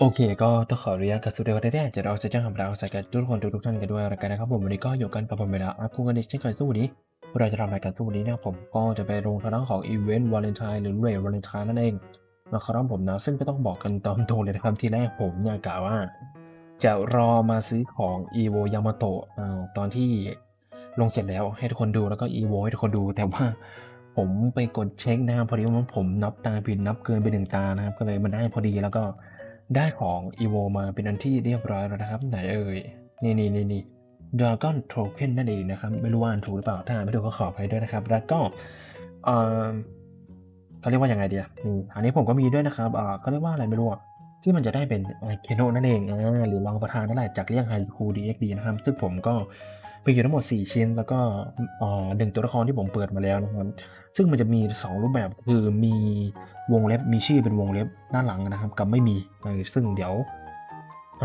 โอเคก็ต้องขออนุญาตกับสตูดิโอได้ๆจะเราจะแจ้งคำราวใส่กันทุกคนทุกท่านกันด้วยแล้วกันนะครับผมวันนี้ก็อยู่กันประมาณเวลาอัพคู่กันอีกเช่นเคยสู้วันนี้เราจะทำรายการสู้วันนี้นี่ยผมก็จะไปลงทางด้านของอีเวนต์วาเลนไทน์หรือเรย์วาเลนไทน์นั่นเองนะครับผมนะซึ่งก็ต้องบอกกันตามตรงเลยนะครับที่แรกผมเนี่ยกะว่า จะรอมาซื้อของ EVO Yamato อ่าตอนที่ลงเสร็จแล้วให้ทุกคนดูแล้วก็ EVO ให้ทุกคนดูแต่ว่าผมไปกดเช็คนะครับพอดีว่าผมนับตาผิดนับเกินไปหนึ่งตานะครับก็เลยมันได้พอดีแล้วก็ ได้ของ EVO มาเป็นอันที่เรียบร้อยแล้วนะครับ ไหนเอ่ย นี่นี่นี่นี่ Dragon Token นั่นเองนะครับ ไม่รู้ว่าอ่านถูกหรือเปล่า ถ้าไม่ถูกก็ขออภัยด้วยนะครับ แล้วก็เอ่อเขาเรียกว่ายังไงดีอะนี่อันนี้ผมก็มีด้วยนะครับอ่าเขาเรียกว่าอะไรไม่รู้ที่มันจะได้เป็นไอเคโนนั่นเองอ่าหรือรองประธานนั่นแหละจากเรียกไฮคู DXD นะครับ ซึ่งผมก็ ไปอยู่ทั้งหมด 4 ชิ้น แล้วก็อ่าหนึ่งตัวละครที่ผมเปิดมาแล้วนะครับ ซึ่งมันจะมี 2 รูปแบบคือมีวงเล็บมีชื่อเป็นวงเล็บด้านหลังนะครับ กับไม่มีซึ่งเดี๋ยว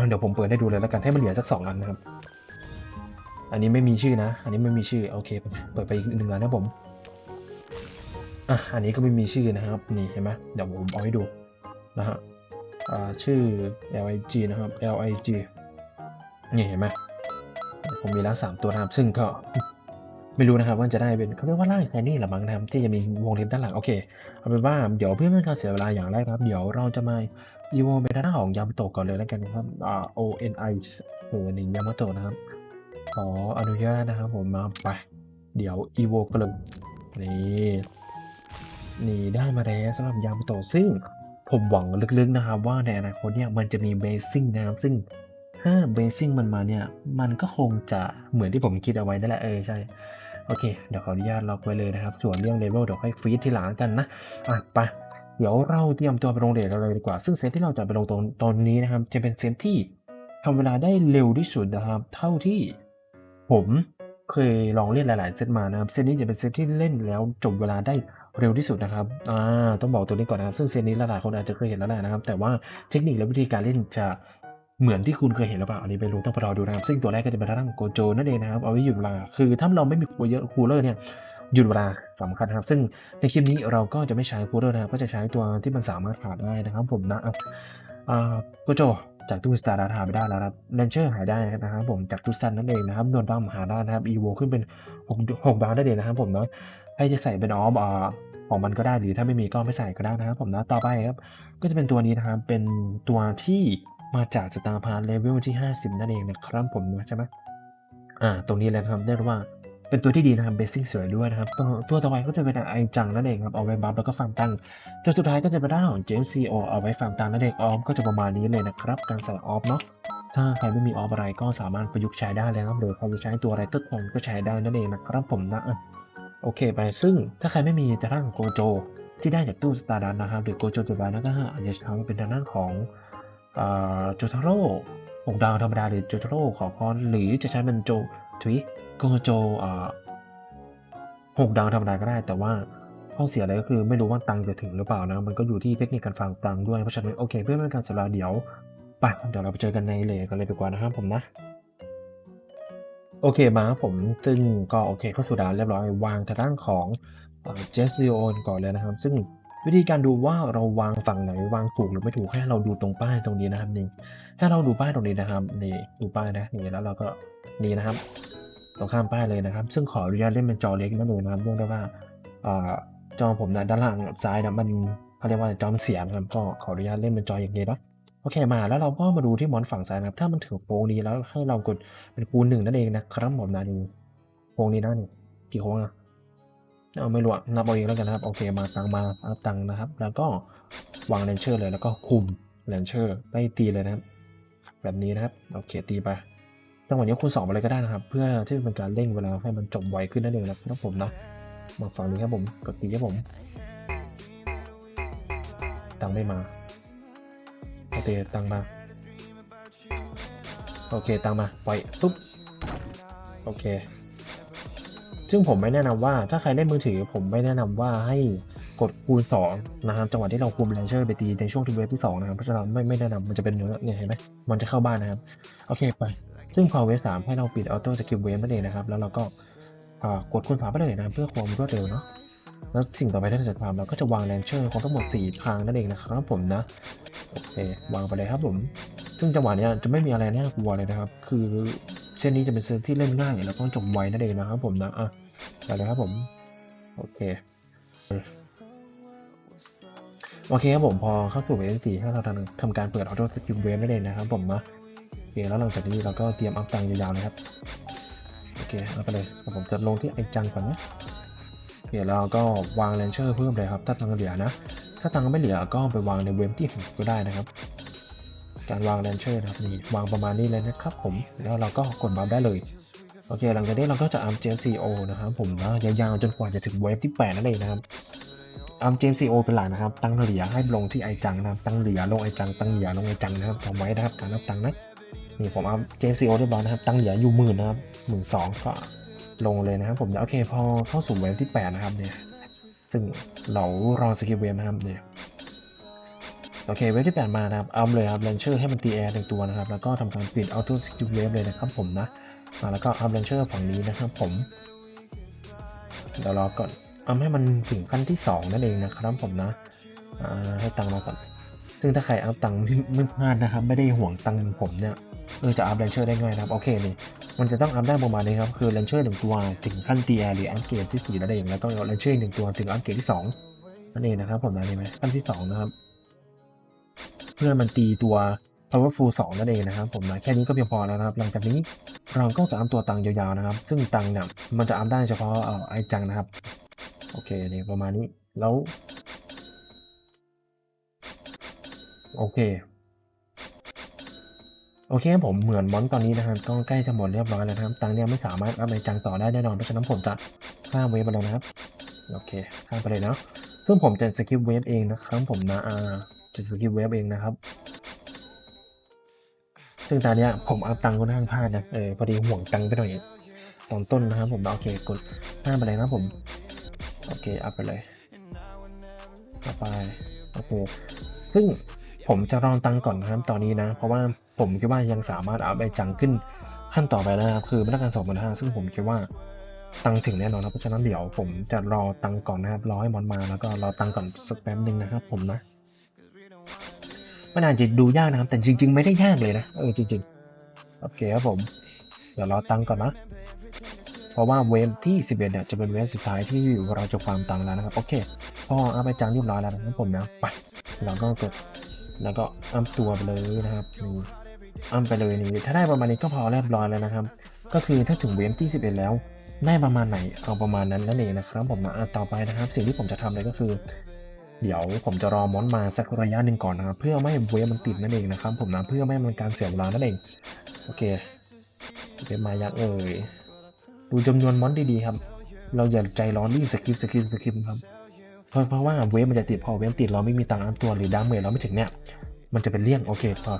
เดี๋ยวผมเปิดให้ดูเลยแล้วกันให้มันเหลือสักสองอันนะครับ อันนี้ไม่มีชื่อนะ อันนี้ไม่มีชื่อโอเค เปิดไปอีกหนึ่งอันนะผมอะอันนี้ก็ไม่มีชื่อนะครับ นี่เห็นไหมเดี๋ยวผมเอาให้ดูนะฮะชื่อ lig นะครับ lig นี่เห็นไหม ผมมีแล้วสามตัวนะครับซึ่งก็ไม่รู้นะครับว่าจะได้เป็นเขาเรียกว่าร่างแคนนี่หรือมั้งนะครับที่จะมีวงเล็บด้านหลังโอเคเอาเป็นว่าเดี๋ยวเพื่อไม่ให้การเสียเวลาอย่างแรกครับ เดี๋ยวเราจะมาอีโวเมด้านหน้าของยามาโตก่อนเลยแล้วกันนะครับอ่า o n i คือหนึ่งยามาโตนะครับขออนุญาตนะครับผมมาไปเดี๋ยวอีโวกันเลยนี่นี่ได้มาแล้วสำหรับยามาโตซึ่งผมหวังลึกๆนะครับว่าในอนาคตเนี่ยมันจะมีเบสซิ่งนะครับซึ่ง ถ้าเบสซิ่งมันมาเนี่ย มันก็คงจะเหมือนที่ผมคิดเอาไว้นั่นแหละเออใช่ โอเค เดี๋ยวขออนุญาตล็อกไว้เลยนะครับ ส่วนเรื่องเลเวลเดี๋ยวค่อยฟีดทีหลังกันนะ อะไปเดี๋ยวเราเตรียมตัวไปลงเดทกันเลยดีกว่า ซึ่งเซตที่เราจะไปลงตรงตอนนี้นะครับ จะเป็นเซตที่ทำเวลาได้เร็วที่สุดนะครับ เท่าที่ผมเคยลองเล่นหลายๆเซตมานะครับ เซตนี้จะเป็นเซตที่เล่นแล้วจบเวลาได้เร็วที่สุดนะครับ อ่า ต้องบอกตัวนี้ก่อนนะครับ ซึ่งเซตนี้หลายๆคนอาจจะเคยเห็นแล้วแหละนะครับ แต่ว่าเทคนิคและวิธีการเล่นจะ เหมือนที่คุณเคยเห็นหรือเปล่าอันนี้ไปรู้ต้องไปรอดูนะครับ ซึ่งตัวแรกก็จะเป็นทางด้านโกโจนั่นเองนะครับเอาไว้หยุดเวลาคือถ้าเราไม่มีคูลเลอร์เนี่ยหยุดเวลาสำคัญนะครับ ซึ่งในคลิปนี้เราก็จะไม่ใช้คูลเลอร์นะครับก็จะใช้ตัวที่มันสามารถขาดได้นะครับ ผมนะโกโจจากตู้สตาร์ดาหาไปได้แล้วนะครับเลนเชอร์หายได้นะครับผมจากตู้ซันนั่นเองนะครับโดนดัมหาได้นะครับอีโวขึ้นเป็นหกหกบาทได้เลยนะครับผมเนาะให้จะใส่เป็นออฟอ่าของมันก็ได้หรือถ้าไม่มีก็ไม่ใส่ก็ได้นะครับผมนะต่อไปครับก็จะเป็นตัวนี้นะครับเป็นตัวที่ มาจากสตาร์พาร์เลเวลที่ 50 นั่นเองนะครับผมนะใช่ไหมอ่า ตรงนี้เลยนะครับได้ว่าเป็นตัวที่ดีนะครับเบสซิ่งสวยด้วยนะครับ ตัวตัวต่อไปก็จะเป็นไอจังนั่นเองครับเอาไว้บัฟแล้วก็ฟาร์มตังตัวสุดท้ายก็จะเป็นด้านของเจมซีโอเอาไว้ฟาร์มตังนั่นเองออฟก็จะประมาณนี้เลยนะครับ การใส่ออฟเนาะถ้าใครไม่มีออฟอะไรก็สามารถประยุกต์ใช้ได้เลยนะครับหรือใครจะใช้ตัวอะไรตึ๊ดผมก็ใช้ได้นั่นเองนะครับผมนะโอเคไปซึ่งถ้าใครไม่มีแต่ด้านของโกโจ ที่ได้จากตู้สตาร์ดันนะครับหรือโกโจจุบานะก็อาจจะใช้เป็นทางด้านของ โจทาโร่หกดาวธรรมดาหรือโจทาโร่ขอพรหรือจะใช้เป็นโจทวีโกโจหกดาวธรรมดาก็ได้ แต่ว่าข้อเสียอะไรก็คือไม่รู้ว่าตังจะถึงหรือเปล่านะ มันก็อยู่ที่เทคนิคการฟังตังด้วย เพราะฉะนั้นโอเคเพื่อไม่เป็นการสลาเดี๋ยวไปเดี๋ยวเราไปเจอกันในเลกันเลยดีกว่านะครับผมนะโอเคมาผมซึ่งก็โอเคเข้าสู่ดาเรียบร้อยวางทางด้านของเจสซิโอนก่อนเลยนะครับ ซึ่ง วิธีการดูว่าเราวางฝั่งไหนวางถูกหรือไม่ถูกให้เราดูตรงป้ายตรงนี้นะครับนี่ถ้าเราดูป้ายตรงนี้นะครับนี่ดูป้ายนะนี่แล้วเราก็นี่นะครับ ตรงข้ามป้ายเลยนะครับ ซึ่งขออนุญาตเล่นเป็นจอเล็กนั่นเองนะครับเนื่องด้วยว่าจอผมนะด้านล่างซ้ายนะมันเขาเรียกว่าจอมเสียนะครับก็ขออนุญาตเล่นเป็นจออย่างนี้เนาะโอเคมาแล้วเราก็มาดูที่มอนฝั่งซ้ายนะครับ ถ้ามันถึงโฟงนี้แล้วให้เรากดเป็นคูณหนึ่งนั่นเองนะครับผมนะดูโฟงนี้นะนี่กี่โค้งอะ เอาไม่รู้นับเอาเองแล้วกันนะครับ โอเคมาตังมาอัพตังนะครับ แล้วก็วางเลนเชอร์เลยแล้วก็คุมเลนเชอร์ไล่ตีเลยนะครับ แบบนี้นะครับโอเคตีไปจังหวะนี้คูณสองไปเลยก็ได้นะครับ เพื่อที่เป็นการเร่งเวลาให้มันจบไวขึ้นนั่นเองนะครับผมนะมาฝั่งนี้ครับผมกดตีครับผมตังไม่มาโอเคตังมาโอเคตังมาปล่อยปุ๊บโอเค ซึ่งผมไม่แนะนำว่าถ้าใครเล่นมือถือ ผมไม่แนะนำว่าให้กดคูณ2นะครับจังหวะที่เราคุมแรนเชอร์ไปตีในช่วงทีเวฟที่2นะครับเพราะฉะนั้นไม่ไม่แนะนำมันจะเป็นเนื้อเนี่ยเห็นไหมมันจะเข้าบ้านนะครับ โอเคไป ซึ่งพอเวฟสามให้เราปิดออโต้สกิลเวฟนั่นเองนะครับ แล้วเราก็กดคูณสามไปเลยนะเพื่อความรวดเร็วเนาะแล้วสิ่งต่อไปที่เราจะทำเราก็จะวางแลนเชอร์ของทั้งหมดสี่ทางนั่นเองนะครับผมนะโอเควางไปเลยครับผม ซึ่งจังหวะนี้จะไม่มีอะไรน่ากลัวเลยนะครับ คือ เส้นนี้จะเป็นเส้นที่เล่นง่ายแล้วก็จบไวนั่นเองนะครับผมนะอะไปเลยครับผม โอเค โอเคครับผมพอเข้าสู่เวฟสี่ถ้าเราทำทำการเปิดออโต้สกิลเวฟนั่นเองนะครับผมนะโอเคแล้วหลังจากนี้เราก็เตรียมอัพตังยาวๆเลยครับ โอเคเอาไปเลยผมจะลงที่ไอจังก่อนนะเดี๋ยวเราก็วางเลนเชอร์เพิ่มเลยครับ ถ้าตังค์เหลือนะ ถ้าตังค์ไม่เหลือก็ไปวางในเว็บที่ผมก็ได้นะครับ การวางเลนเชอร์นะครับนี่วางประมาณนี้เลยนะครับผมแล้วเราก็กดบัฟได้เลยโอเคหลังจากนี้เราก็จะอัพเจมซีโอนะครับผมนะยาวๆจนกว่าจะถึงเว็บที่ 8 นั่นเองนะครับอัพเจมซีโอเป็นหลักนะครับ ตั้งเหลียให้ลงที่ไอจังนะครับตั้งเหลียลงไอจังตั้งเหลียลงไอจังนะครับจำไว้นะครับการนับตังนะนี่ผมอัพเจมซีโอเรียบร้อยนะครับตั้งเหลียอยู่หมื่นนะครับหมื่นสองก็ลงเลยนะครับผมโอเคพอเข้าสู่เวฟที่ 8 นะครับเนี่ยซึ่งเรารอสกิลเวฟนะครับเนี่ย โอเคเวฟที่ 8 มานะครับเอาเลยครับเลนเชอร์ให้มันตีแอร์หนึ่งตัวนะครับ แล้วก็ทำการปิดออโต้สกิลเวฟเลยนะครับผมนะมาแล้วก็อัพเลนเชอร์ฝั่งนี้นะครับผมเดี๋ยวรอก่อนเอาให้มันถึงขั้นที่ 2 นั่นเองนะครับผมนะให้ตังค์มาก่อน ซึ่งถ้าใครอัพตังค์ไม่ไม่พลาดนะครับ ไม่ได้ห่วงตังค์ผมเนี่ยเออจะอัพเลนเชอร์ได้ง่ายนะครับโอเคนี่มันจะต้องอัพได้ประมาณนี้ครับคือเลนเชอร์หนึ่งตัวถึงขั้นตีแอร์หรืออัพเกรดที่สี่นั่นเองแล้วก็เลนเชอร์หนึ่งตัวถึงอัพเกรดที่สองนั่นเองนะครับผมนะนี่ไหมขั้นที่สองนะครับ พื่อมันตีตัว powerful สองนั่นเองนะครับผมนะแค่นี้ก็เพียงพอแล้วนะครับ หลังจากนี้เราก็จะอัพตัวตังค์ยาวๆนะครับ ซึ่งตังค์เนี่ยมันจะอัพได้เฉพาะเอ่อไอจังนะครับ โอเคนี่ประมาณนี้แล้วโอเคโอเคผมเหมือนมอนตอนนี้นะครับก็ใกล้จะหมดเรียบร้อยแล้วนะครับ ตังค์เนี่ยไม่สามารถอัพในจังต่อได้แน่นอนเพราะฉะนั้นผมจะข้ามเวฟไปเลยนะครับ โอเคข้ามไปเลยเนาะซึ่งผมจะสกิปเวฟเองนะครับผมนะอ่า จะสกิปเวฟเองนะครับ ซึ่งตอนนี้ผมอัพตังค์ค่อนข้างพลาดนะเออพอดีห่วงตังค์ไปหน่อยตอนต้นนะครับผมโอเคกดข้าไปเลยนะผม โอเคอัพไปเลยอัพไปโอเคซึ่งผมจะรองตังค์ก่อนนะครับตอนนี้นะ เพราะว่าผมคิดว่ายังสามารถเอาไปจังขึ้นขั้นต่อไปแล้วนะครับคือมาตรการสองพันห้าซึ่งผมคิดว่าตังถึงแน่นอนครับเพราะฉะนั้นเดี๋ยวผมจะรอตังก่อนนะครับรอให้มอนมาแล้วก็รอตังก่อนสักแป๊บหนึ่งนะครับผมนะ มันอาจจะดูยากนะครับ แต่จริง ๆ ไม่ได้ยากเลยนะ เออจริง ๆ โอเคครับผม เดี๋ยวรอตังก่อนนะ เพราะว่าเวฟที่ 11เนี่ยจะเป็นเวฟสุดท้ายที่เราจะฟาร์มตังแล้วนะครับ โอเค พอเอาไปจังเรียบร้อยแล้วนะครับผมนะ ไป เราก็กด แล้วก็อัพตัวไปเลยนะครับนี่อัพไปเลยนี่ ถ้าได้ประมาณนี้ก็พอเรียบร้อยแล้วนะครับ ก็คือถ้าถึงเวฟที่ 11 แล้วได้ประมาณไหนเอาประมาณนั้นนั่นเองนะครับผมนะอะต่อไปนะครับ สิ่งที่ผมจะทำเลยก็คือ เดี๋ยวผมจะรอมอนมาสักระยะหนึ่งก่อนนะครับ เพื่อไม่ให้เวฟมันติดนั่นเองนะครับ ผมนะเพื่อไม่ให้มันการเสียเวลานั่นเอง โอเคเวฟมายังเอ่ยดูจำนวนมอนดีๆครับ เราอย่าใจร้อนรีบสกิปสกิปสกิปครับเพราะเพราะว่าเวฟมันจะติดพอเวฟติดเราไม่มีตังค์อัพตัวหรือดาเมจเราไม่ถึงเนี่ยมันจะเป็นเลี่ยงโอเคพอ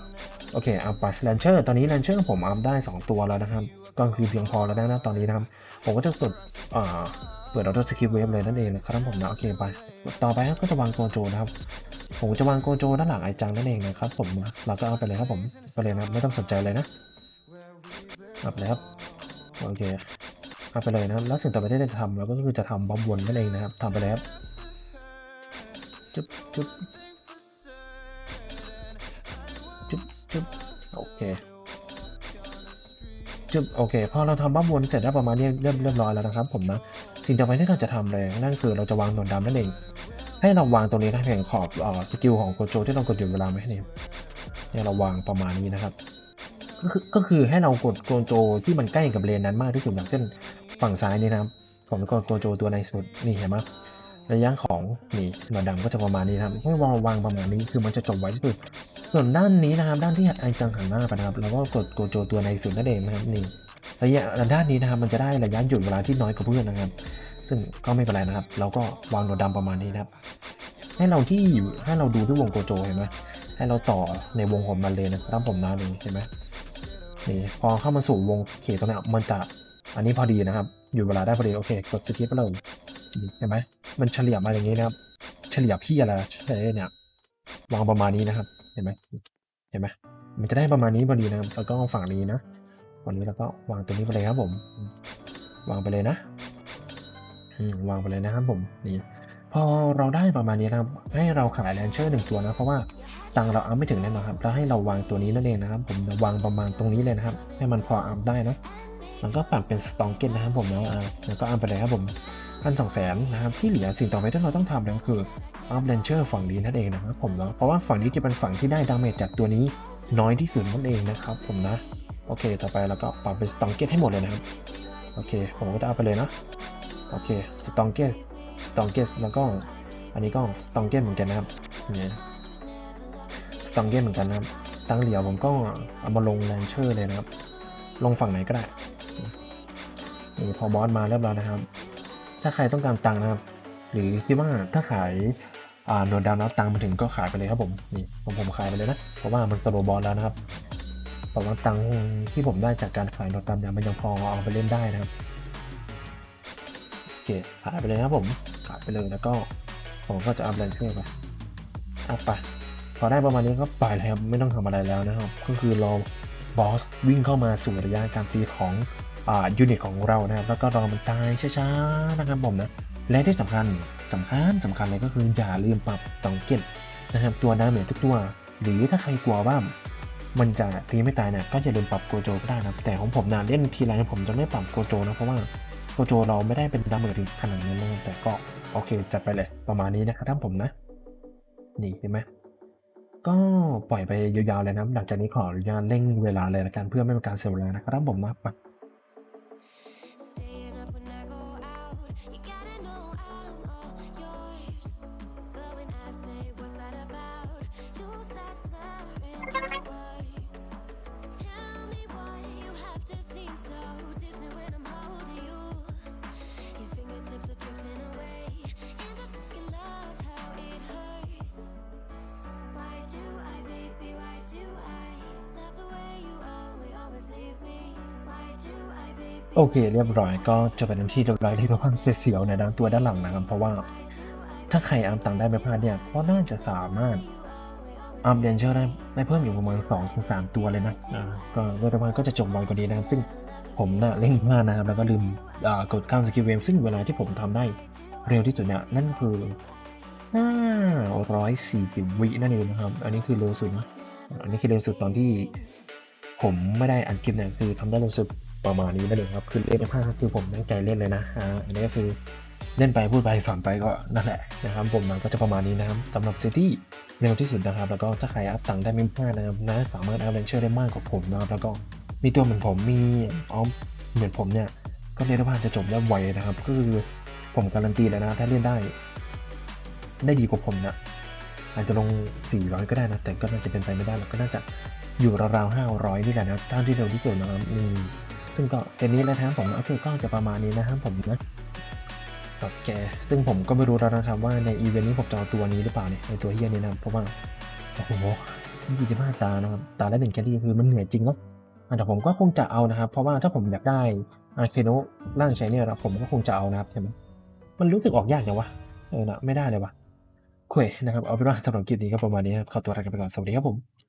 โอเคเอาไปแลนเชอร์ตอนนี้แลนเชอร์ผมอัพได้ 2 ตัวแล้วนะครับก็คือเพียงพอแล้วนะตอนนี้นะครับผมก็จะกดอ่า เปิดออโต้สกิปเวฟเลยนั่นเองนะครับผมนะโอเคไป ต่อไปก็จะวางโกโจนะครับผมจะวางโกโจด้านหลังไอจังนั่นเองนะครับผมเราก็เอาไปเลยครับผมไปเลยนะไม่ต้องสนใจเลยนะอัพเลยครับโอเคเอาไปเลยนะครับแล้วสิ่งต่อไปที่จะทำเราก็คือจะทำบอมวนนั่นเองนะครับทำไปเลยครับจุ๊บจุ๊บจุ๊บจุ๊บโอเค จุบโอเคพอเราทำบ้าวนเสร็จแล้วประมาณนี้เรียบเรียบร้อยแล้วนะครับผมนะสิ่งต่อไปที่เราจะทำเลยนั่นคือเราจะวางหนวดดำนั่นเอง ให้เราวางตรงนี้นะเพียงขอบเอ่อสกิลของโกโจที่เรากดอยู่เวลาไหมเนี่ยเนี่ยเราวางประมาณนี้นะครับก็คือก็คือให้เรากดโกโจที่มันใกล้กับเลนนั้นมากที่สุดอย่างเช่นฝั่งซ้ายนี่นะครับผมกดโกโจตัวในสุดนี่เห็นไหมระยะของนี่หนวดดำก็จะประมาณนี้นะครับให้วางวางประมาณนี้คือมันจะจบไว้ที่สุด ส่วนด้านนี้นะครับด้านที่ไอจังหันหน้าไปนะครับเราก็กดโกโจตัวในสุดนั่นเองนะครับนี่ระยะด้านนี้นะครับมันจะได้ระยะหยุดเวลาที่น้อยกว่าเพื่อนนะครับ ซึ่งก็ไม่เป็นไรนะครับ เราก็วางหนวดดำประมาณนี้นะครับ ให้เราที่อยู่ให้เราดูที่วงโกโจเห็นไหมให้เราต่อในวงของมันเลยนะครับผมนะนี่เห็นไหมนี่พอเข้ามาสู่วงเขตตรงนี้มันจะอันนี้พอดีนะครับอยู่เวลาได้พอดีโอเคกดสกิปไปเลยเห็นไหมมันเฉลี่ยมาอย่างนี้นะครับ เฉลี่ยพี่อะไรเฉลี่ยเนี่ย วางประมาณนี้นะครับ เห็นไหมเห็นไหมมันจะได้ประมาณนี้พอดีนะครับแล้วก็ฝั่งนี้นะวันนี้เราก็วางตัวนี้ไปเลยครับผม วางไปเลยนะวางไปเลยนะครับผมนี่พอเราได้ประมาณนี้นะครับให้เราขายแลนเชอร์หนึ่งตัวนะเพราะว่าตังเราอัพไม่ถึงแน่นอนครับแล้วให้เราวางตัวนี้นั่นเองนะครับ ผมวางประมาณตรงนี้เลยนะครับ ให้มันพออัพได้นะมันก็ปรับเป็นสตองเก็ตนะครับผมแล้วอ่าแล้วก็อัพไปเลยครับผม พันสองแสนนะครับที่เหลือสิ่งต่อไปที่เราต้องทำแล้วคืออัพแลนเชอร์ฝั่งนี้นั่นเองนะครับผมเนาะเพราะว่าฝั่งนี้จะเป็นฝั่งที่ได้ดาเมจจากตัวนี้น้อยที่สุดนั่นเองนะครับผมนะโอเค ต่อไปเราก็ปรับเป็นสตองเกตให้หมดเลยนะครับโอเค ผมก็จะเอาไปเลยนะโอเคสตองเกตสตองเกตแล้วก็อันนี้ก็สตองเกตเหมือนกันนะครับเนี่ยสตองเกตเหมือนกันนะครับตังเหลียวผมก็เอามาลงแลนเชอร์เลยนะครับ ลงฝั่งไหนก็ได้พอบอสมาเรียบร้อยนะครับ ถ้าใครต้องการตังค์นะครับ หรือคิดว่าถ้าขายอ่าหนวดดาวนับตังค์มาถึงก็ขายไปเลยครับผมนี่ผมผมขายไปเลยนะเพราะว่ามันสโลบอลแล้วนะครับแต่ว่าตังค์ที่ผมได้จากการขายหนวดดำเนี่ยมันยังพอเอาไปเล่นได้นะครับโอเคขายไปเลยครับผมขายไปเลยแล้วก็ผมก็จะอัพแรงเชื่อไปอัพไปพอได้ประมาณนี้ก็ไปล่อยเลยครับไม่ต้องทำอะไรแล้วนะครับ ก็คือรอบอสวิ่งเข้ามาสู่ระยะการตีของ ยูนิตของเรานะครับแล้วก็รอมันตายช้าๆนะครับผมนะและที่สำคัญสำคัญสำคัญเลยก็คืออย่าลืมปรับตองเก็ตนะครับตัวดาเมจทุกตัว หรือถ้าใครกลัวว่ามันจะตีไม่ตายเนี่ยก็อย่าลืมปรับโกโจก็ได้นะครับแต่ของผมนะเล่นทีไรผมจะไม่ปรับโกโจนะเพราะว่าโกโจเราไม่ได้เป็นดาเมจถึงขนาดนั้นนะแต่ก็โอเคจัดไปเลยประมาณนี้นะครับท่านผมนะนี่เห็นไหมก็ปล่อยไปยาวๆเลยนะหลังจากนี้ขออนุญาตเร่งเวลาเลยละกันเพื่อไม่เป็นการเสียเวลานะครับท่านผมนะ โอเค เรียบร้อยก็จะเป็นที่เรียบร้อยที่ทุกคนเสียวในด้านตัวด้านหลังนะครับ เพราะว่าถ้าใครอัพตังได้ไม่พลาดเนี่ยก็น่าจะสามารถอัพเดนเชอร์ได้ได้เพิ่มอยู่ประมาณ2องถึงสามตัวเลยนะอ่าก็เวลาก็จะจบไวกว่านี้นะครับซึ่งผมน่ะเล่นพลาดนะครับแล้วก็ลืมกดข้ามสกิลเวฟซึ่งเวลาที่ผมทำได้เร็วที่สุดเนี่ยนั่นคือห้าร้อยสี่สิบวินั่นเองนะครับ อันนี้คือเร็วสุดนะอันนี้คือเร็วสุดตอนที่ผมไม่ได้อัดคลิปเนี่ยคือทำได้รู้สึก ประมาณนี้นั่นเองครับ คือเล่นไปพลากคือผมตั้งใจเล่นเลยนะอ่าอันนี้ก็คือเล่นไปพูดไปสอนไปก็นั่นแหละนะครับ ผมมันก็จะประมาณนี้นะครับสำหรับซิตี้เร็วที่สุดนะครับ แล้วก็ถ้าใครอัพตังค์ได้ไม่พลาดนะครับนะสามารถอัพเลนเชอร์ได้มากกว่าผมนะครับแล้วก็มีตัวเหมือนผมมีออมเหมือนผมเนี่ยก็เรียกได้ว่าจะจบได้ไวนะครับ ก็คือผมการันตีแล้วนะถ้าเล่นได้ ได้ดีกว่าผมนะอาจจะลง 400 ก็ได้นะ แต่ก็น่าจะเป็นไปไม่ได้หรอกก็น่าจะอยู่ราวๆ500 นี่แหละนะท่านที่เร็วที่สุดนะครับอืม ซึ่งก็เกมนี้แล้วนะครับผมโอเคก็จะประมาณนี้นะครับผมนะโอเคซึ่งผมก็ไม่รู้แล้วนะครับว่าในอีเวนต์นี้ผมจะเอาตัวนี้หรือเปล่าเนี่ยในตัวเฮียนี้นะเพราะว่าโอ้โหยี่สิบห้าตานะครับตาละหนึ่งแคลรี่คือมันเหนื่อยจริงเนาะแต่ผมก็คงจะเอานะครับ เพราะว่าถ้าผมอยากได้อาเคโนร่างใช้เนี่ยนะผมก็คงจะเอานะครับเห็นไหมมันรู้สึกออกยากจังวะเออนะไม่ได้เลยวะคุยนะครับเอาเป็นว่าสำหรับคลิปนี้ก็ประมาณนี้ครับขอตัวลากันไปก่อนสวัสดีครับผม